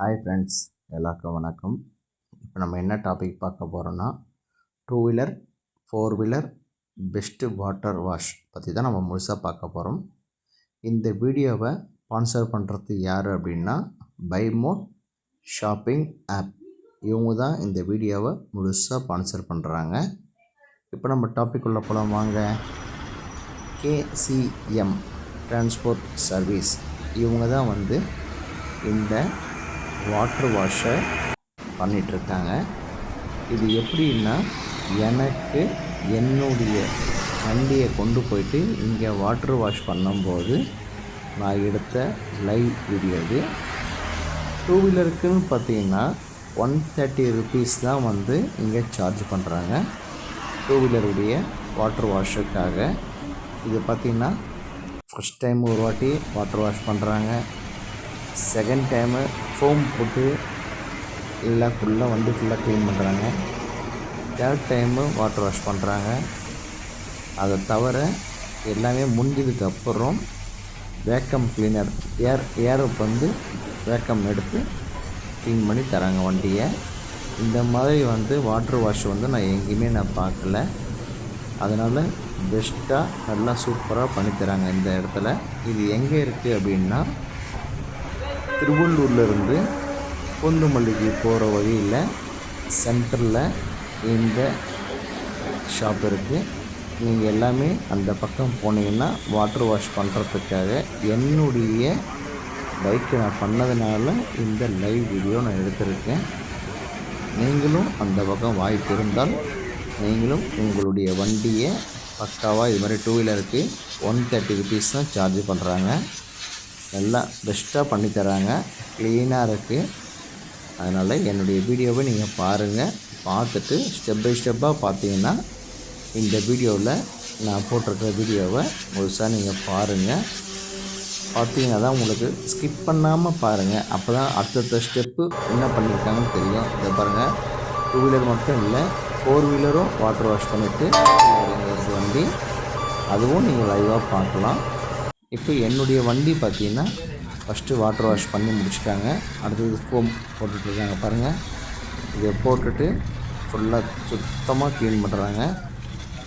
Hi friends எல்லாருக்கும் வணக்கம். இப்போ நம்ம என்ன டாபிக் பார்க்க போகிறோன்னா two wheeler four wheeler best water wash பற்றி தான் நம்ம முழுசாக பார்க்க போகிறோம் இந்த வீடியோவை ஸ்பான்சர் பண்ணுறது யார் அப்படின்னா பைமோட் ஷாப்பிங் ஆப் இவங்க தான் இந்த வீடியோவை முழுசாக ஸ்பான்சர் பண்ணுறாங்க இப்போ நம்ம டாபிக் உள்ள போகலாம் வாங்க. கேசிஎம் டிரான்ஸ்போர்ட் சர்வீஸ் இவங்க தான் வந்து இந்த வாட்ரு வாஷை பண்ணிகிட்ருக்காங்க இது எப்படின்னா எனக்கு என்னுடைய வண்டியை கொண்டு போயிட்டு இங்கே வாட்ரு வாஷ் பண்ணும்போது நான் எடுத்த லைவ் வீடியோ இது. டூ வீலருக்குன்னு பார்த்தீங்கன்னா ஒன் தேர்ட்டி ருபீஸ் தான் வந்து இங்கே சார்ஜ் பண்ணுறாங்க டூ வீலருடைய வாட்ரு வாஷுக்காக இது பார்த்திங்கன்னா ஃபஸ்ட் டைம் ஒரு வாட்டி வாட்டர் வாஷ் பண்ணுறாங்க செகண்ட் டைமு ஃபோம் போட்டு எல்லாம் ஃபுல்லாக வந்து ஃபுல்லாக க்ளீன் பண்ணுறாங்க தேர்ட் டைமு வாட்டர் வாஷ் பண்ணுறாங்க அதை தவிர எல்லாமே முடிஞ்சதுக்கப்புறம் வேக்கம் கிளீனர் ஏர் ஏர் வந்து வேக்கம் எடுத்து க்ளீன் பண்ணி தராங்க வண்டியை. இந்த மாதிரி வந்து வாட்ரு வாஷ் வந்து நான் எங்கேயுமே நான் பார்க்கல. அதனால் பெஸ்ட்டாக நல்லா சூப்பராக பண்ணித்தராங்க இந்த இடத்துல. இது எங்கே இருக்குது அப்படின்னா திருவள்ளூர்லேருந்து பொந்துமல்லிக்கு போகிற வழியில் சென்டரில் இந்த ஷாப் இருக்குது நீங்கள் எல்லாமே அந்த பக்கம் போனீங்கன்னா வாட்டர் வாஷ் பண்ணுறதுக்காக என்னுடைய பைக்கை நான் பண்ணதுனால இந்த லைவ் வீடியோ நான் எடுத்திருக்கேன். நீங்களும் அந்த பக்கம் வாய்ப்பு இருந்தால் நீங்களும் உங்களுடைய வண்டியை பக்காவாக இது மாதிரி டூ வீலருக்கு ஒன் தேர்ட்டி ருபீஸ் தான் சார்ஜ் பண்ணுறாங்க நல்லா பெஸ்ட்டாக பண்ணித்தராங்க. க்ளீனாக இருக்குது அதனால் என்னுடைய வீடியோவை நீங்கள் பாருங்கள் பார்த்துட்டு ஸ்டெப் பை ஸ்டெப்பாக பார்த்தீங்கன்னா இந்த வீடியோவில் நான் போட்டிருக்கிற வீடியோவை முழுசாக நீங்கள் பாருங்கள் பார்த்தீங்கன்னா தான் உங்களுக்கு ஸ்கிப் பண்ணாமல் பாருங்கள் அப்போ தான் அடுத்தடுத்த ஸ்டெப்பு என்ன பண்ணியிருக்காங்கன்னு தெரியும். இதை பாருங்கள் டூ வீலர் மட்டும் இல்லை ஃபோர் வீலரும் வாட்டர் வாஷ் பண்ணிவிட்டு வண்டி. அதுவும் நீங்கள் லைவாக பார்க்கலாம். இப்போ என்னுடைய வண்டி பார்த்திங்கன்னா ஃபஸ்ட்டு வாட்டர் வாஷ் பண்ணி முடிச்சிட்டாங்க. அடுத்தது கோம் போட்டுட்ருக்காங்க பாருங்கள் இதை போட்டுட்டு ஃபுல்லாக சுத்தமாக க்ளீன் பண்ணுறாங்க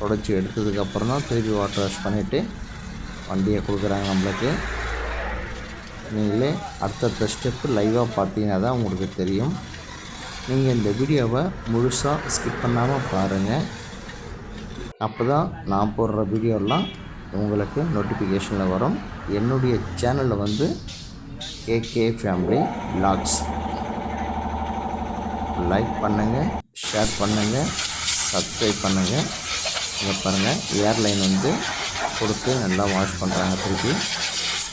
தொடச்சி எடுத்ததுக்கப்புறம் தான் திருப்பி வாட்டர் வாஷ் பண்ணிவிட்டு வண்டியை கொடுக்குறாங்க நம்மளுக்கு. நீங்களே அடுத்தடுத்த ஸ்டெப்பு லைவாக பார்த்தீங்கன்னா தான் உங்களுக்கு தெரியும். நீங்கள் இந்த வீடியோவை முழுசாக ஸ்கிப் பண்ணாமல் பாருங்கள் அப்போ தான் நான் போடுற வீடியோலாம் உங்களுக்கு நோட்டிஃபிகேஷனில் வரும். என்னுடைய சேனலில் வந்து கேகே ஃபேமிலி லாக்ஸ் லைக் பண்ணுங்கள் ஷேர் பண்ணுங்கள் சப்ஸ்கிரைப் பண்ணுங்கள் இங்கே பாருங்கள் ஏர்லைன் வந்து கொடுத்து நல்லா வாஷ் பண்ணுறாங்க திருப்பி.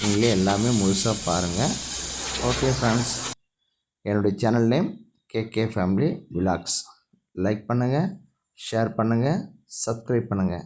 நீங்களே எல்லாமே முழுசாக பாருங்கள் ஓகே ஃப்ரெண்ட்ஸ் என்னுடைய channel name KK family vlogs like பண்ணுங்கள் ஷேர் பண்ணுங்கள் சப்ஸ்கிரைப் பண்ணுங்கள்